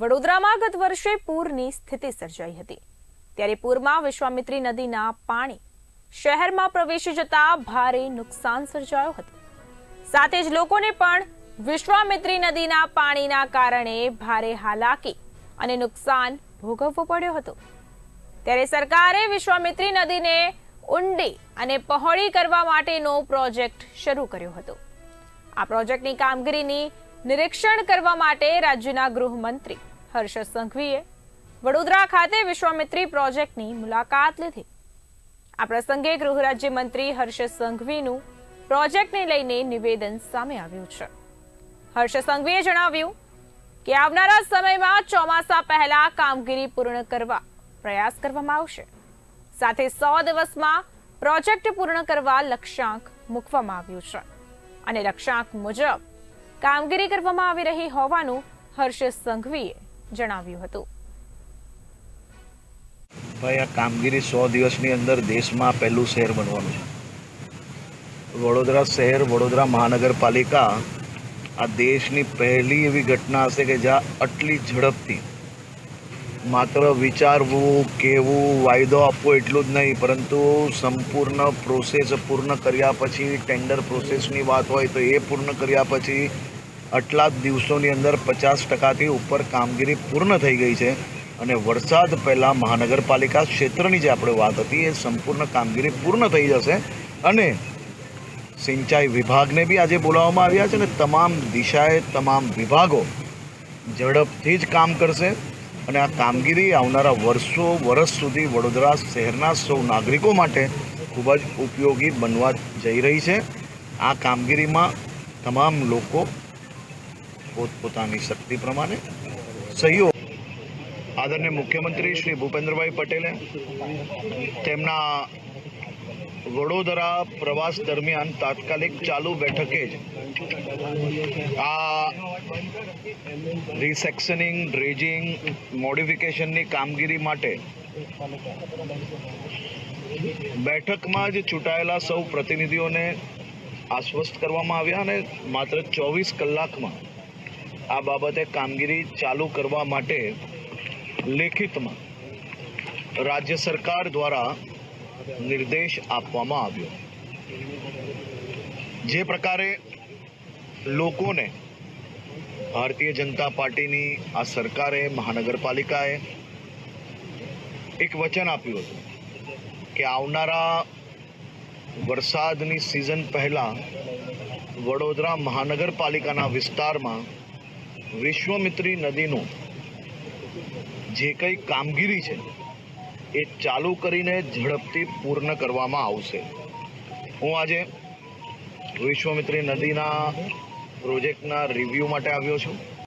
વડોદરામાં ગત વર્ષે પૂરની સ્થિતિ સર્જાઈ હતી. ત્યારે પૂરમાં વિશ્વામિત્રી નદીના પાણી શહેરમાં પ્રવેશી જતા ભારે નુકસાન સર્જાયું હતું. સાથે જ લોકોને પણ વિશ્વામિત્રી નદીના પાણીના કારણે ભારે હાલાકી અને નુકસાન ભોગવવું પડ્યું હતું. ત્યારે સરકારે વિશ્વામિત્રી નદીને ઊંડી અને પહોળી કરવા માટેનો પ્રોજેક્ટ શરૂ કર્યો હતો. આ પ્રોજેક્ટની કામગીરીની નિરીક્ષણ કરવા માટે રાજ્યના ગૃહમંત્રી હર્ષ સંઘવીએ વડોદરા ખાતે વિશ્વામિત્રી પ્રોજેક્ટની મુલાકાત લીધી. આ પ્રસંગે ગૃહ રાજ્યમંત્રી હર્ષ સંઘવીનું પ્રોજેક્ટને લઈને નિવેદન સામે આવ્યું છે. હર્ષ સંઘવીએ જણાવ્યું કે આવનારા સમયમાં ચોમાસા પહેલા કામગીરી પૂર્ણ કરવા પ્રયાસ કરવામાં આવશે. સાથે સો દિવસમાં પ્રોજેક્ટ પૂર્ણ કરવા લક્ષ્યાંક મૂકવામાં આવ્યું છે. અને લક્ષ્યાંક મુજબ કામગીરી કરવામાં આવી રહી હોવાનું હર્ષ સંઘવીએ જણાવ્યું હતું. ભાઈ, આ કામગીરી સો દિવસની અંદર દેશમાં પહેલું શહેર બનવાનું છે. વડોદરા શહેર, વડોદરા મહાનગરપાલિકા આ દેશની પહેલી એવી ઘટના હશે કે જ્યાં આટલી ઝડપથી માત્ર વિચારવું, કહેવું, વાયદો આપવો એટલું જ નહીં, પરંતુ સંપૂર્ણ પ્રોસેસ પૂર્ણ કર્યા પછી ટેન્ડર પ્રોસેસની વાત હોય તો એ પૂર્ણ કર્યા પછી આટલા જ દિવસોની અંદર પચાસ ટકાથી ઉપર કામગીરી પૂર્ણ થઈ ગઈ છે અને વરસાદ પહેલાં મહાનગરપાલિકા ક્ષેત્રની જે આપણે વાત હતી, એ સંપૂર્ણ કામગીરી પૂર્ણ થઈ જશે અને સિંચાઈ વિભાગને બી આજે બોલાવવામાં આવ્યા છે અને તમામ દિશાએ તમામ વિભાગો ઝડપથી જ કામ કરશે અને આ કામગીરી આવનારા વર્ષો, વર્ષ સુધી વડોદરા શહેરના સૌ નાગરિકો માટે ખૂબ જ ઉપયોગી બનવા જઈ રહી છે. આ કામગીરીમાં તમામ લોકો પોતપોતાની શક્તિ પ્રમાણે સહયોગ. આદરણીય મુખ્યમંત્રી શ્રી ભૂપેન્દ્રભાઈ પટેલે તેમના વડોદરા પ્રવાસ દરમિયાન તાત્કાલિક ચાલુ બેઠકે જ આ રિસેક્શનિંગ ડ્રેજિંગ મોડિફિકેશનની કામગીરી માટે બેઠકમાં જ ચૂંટાયેલા સૌ પ્રતિનિધિઓને આશ્વસ્ત કરવામાં આવ્યા અને માત્ર ચોવીસ કલાકમાં આ બાબતે કામગીરી ચાલુ કરવા માટે લેખિતમાં રાજ્ય સરકાર દ્વારા નિર્દેશ આપવામાં આવ્યો. જે પ્રકારે લોકોને ભારતીય જનતા પાર્ટીની આ સરકારે, મહાનગરપાલિકાએ એક વચન આપ્યું હતું કે આવનારા વરસાદની સિઝન પહેલા વડોદરા મહાનગરપાલિકાના વિસ્તારમાં વિશ્વમિત્રી નદીનું જે કંઈ કામગીરી છે, એ ચાલુ કરીને ઝડપથી પૂર્ણ કરવામાં આવશે. હું આજે વિશ્વમિત્રી નદીના પ્રોજેક્ટના રિવ્યૂ માટે આવ્યો છું.